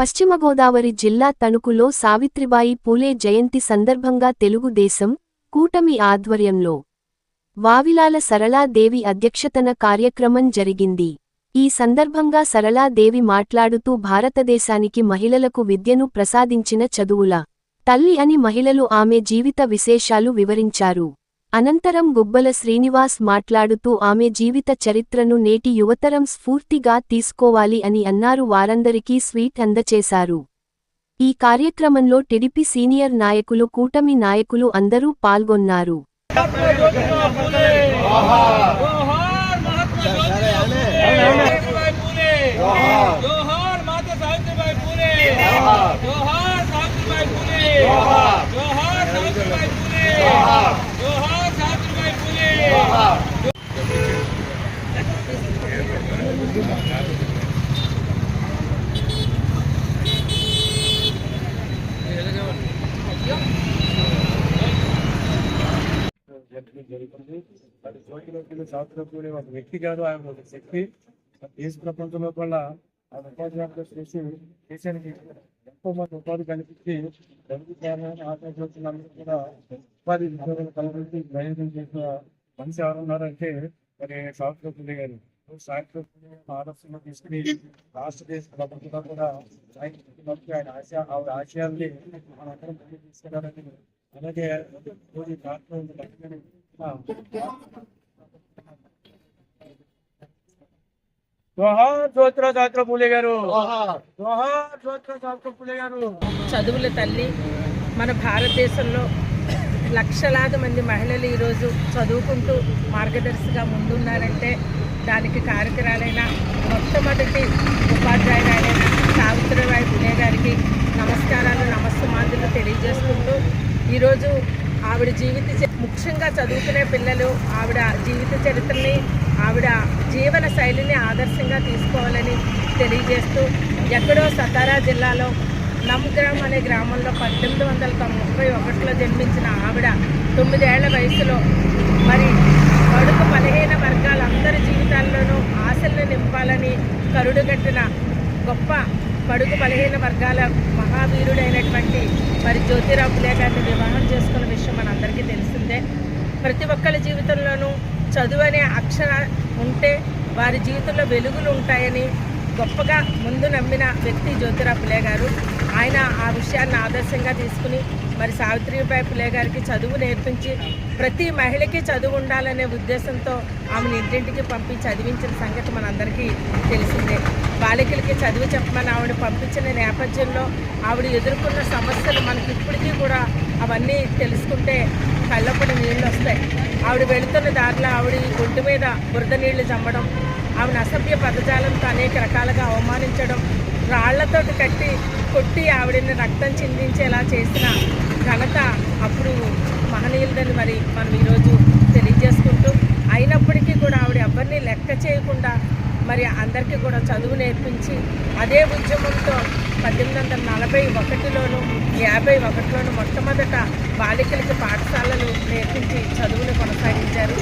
పశ్చిమ గోదావరి జిల్లా తణుకులో సావిత్రిబాయి పూలే జయంతి సందర్భంగా తెలుగుదేశం కూటమి ఆధ్వర్యంలో వావిలాల సరళాదేవి అధ్యక్షతన కార్యక్రమం జరిగింది. ఈ సందర్భంగా సరళాదేవి మాట్లాడుతూ భారతదేశానికి మహిళలకు విద్యను ప్రసాదించిన చదువుల తల్లి అని మహిళలు ఆమె జీవిత విశేషాలు వివరించారు. అనంతరం గుబ్బల శ్రీనివాస్ మాట్లాడుతూ ఆమె జీవిత చరిత్రను నేటి యువతరం స్ఫూర్తిగా తీసుకోవాలి అని అన్నారు వారందరికీ స్వీట్ అందచేశారు ఈ కార్యక్రమంలో టిడిపి సీనియర్ నాయకులు కూటమి నాయకులు అందరూ పాల్గొన్నారు జరగడం జరుగుతుంది అది జ్యోతిలోకి శాస్త్రజ్ఞుడు ఒక వ్యక్తి కాదు ఆయన ఒక శక్తి దేశ ప్రపంచంలో కూడా ఆయన ఉపాధ్యాయులు చేసి దేశానికి ఎంతో మంది ఉపాధి కల్పించి ప్రభుత్వాన్ని ఆత్మజ్యోతులందరూ కూడా ఉపాధి ఉద్యోగాలు కల్పించి ప్రయోజనం చేసిన మనిషి ఎవరు ఉన్నారంటే మరి శాస్త్రజ్ఞుడు గారు శాస్త్రజ్ఞుడు ఆదర్శంగా తీసుకుని రాష్ట్ర దేశ ప్రభుత్వంలో కూడా సాహిత్య ఆయన ఆశయ ఆవిడ ఆశయాల్ని మనందరం ముందుకు తీసుకెళ్ళాలని అలాగే రోజు చదువుల తల్లి మన భారతదేశంలో లక్షలాది మంది మహిళలు ఈరోజు చదువుకుంటూ మార్గదర్శిగా ముందున్నారంటే దానికి కారకురాలైన మొట్టమొదటి ఉపాధ్యాయురాలైన సావిత్రిబాయి పులే గారికి నమస్కారాలు నమస్సుమాంజులు తెలియజేసుకుంటూ ఈరోజు ఆవిడ జీవిత ముఖ్యంగా చదువుకునే పిల్లలు ఆవిడ జీవిత చరిత్రని ఆవిడ జీవన శైలిని ఆదర్శంగా తీసుకోవాలని తెలియజేస్తూ ఎక్కడో సతారా జిల్లాలో నమ్గ్రామ్ అనే గ్రామంలో పద్దెనిమిది వందల తొంభై ముప్పై ఒకటిలో జన్మించిన ఆవిడ తొమ్మిదేళ్ళ వయసులో మరి వర్గాల మహావీరుడైనటువంటి మరి జ్యోతిరావు పులే గారిని వివాహం చేసుకున్న విషయం మనందరికీ తెలిసిందే. ప్రతి ఒక్కరి జీవితంలోనూ చదువు అనే అక్షర ఉంటే వారి జీవితంలో వెలుగులు ఉంటాయని గొప్పగా ముందు నమ్మిన వ్యక్తి జ్యోతిరావు పులే గారు. ఆయన ఆ విషయాన్ని ఆదర్శంగా తీసుకుని మరి సావిత్రిబాయి పులే గారికి చదువు నేర్పించి ప్రతి మహిళకి చదువు ఉండాలనే ఉద్దేశంతో ఆమెను ఇంటింటికి పంపి చదివించిన సంగతి మనందరికీ తెలిసిందే. బాలికలకి చదువు చెప్పమని ఆవిడ పంపించిన నేపథ్యంలో ఆవిడ ఎదుర్కొన్న సమస్యలు మనకి ఇప్పటికీ కూడా అవన్నీ తెలుసుకుంటే కళ్ళప్పటి నీళ్ళు వస్తాయి. ఆవిడ వెళుతున్న దారిలో ఆవిడ ఒంటి మీద బురద నీళ్ళు చమ్మడం ఆవిడ అసభ్య పదజాలంతో అనేక రకాలుగా అవమానించడం రాళ్ళతో కట్టి కొట్టి ఆవిడని రక్తం చిందించేలా చేసిన ఘనత అప్పుడు మహనీయులదని మరి మనం ఈరోజు తెలియజేసుకుంటూ అయినప్పటికీ కూడా ఆవిడ ఎవరిని లెక్క చేయకుండా మరి అందరికీ కూడా చదువు నేర్పించి అదే ఉద్యమంతో పద్దెనిమిది వందల నలభై ఒకటిలోను యాభై ఒకటిలోను మొట్టమొదట బాలికలకి పాఠశాలలు నేర్పించి చదువుని కొనసాగించారు.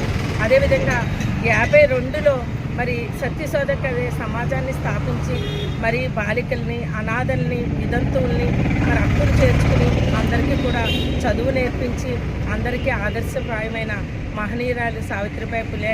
అదేవిధంగా యాభై రెండులో మరి సత్యశోధక సమాజాన్ని స్థాపించి మరి బాలికల్ని అనాథల్ని విదంతువుల్ని మరి అప్పులు చేర్చుకుని అందరికీ కూడా చదువు నేర్పించి అందరికీ ఆదర్శప్రాయమైన మహనీయురాలు సావిత్రిబాయి పులే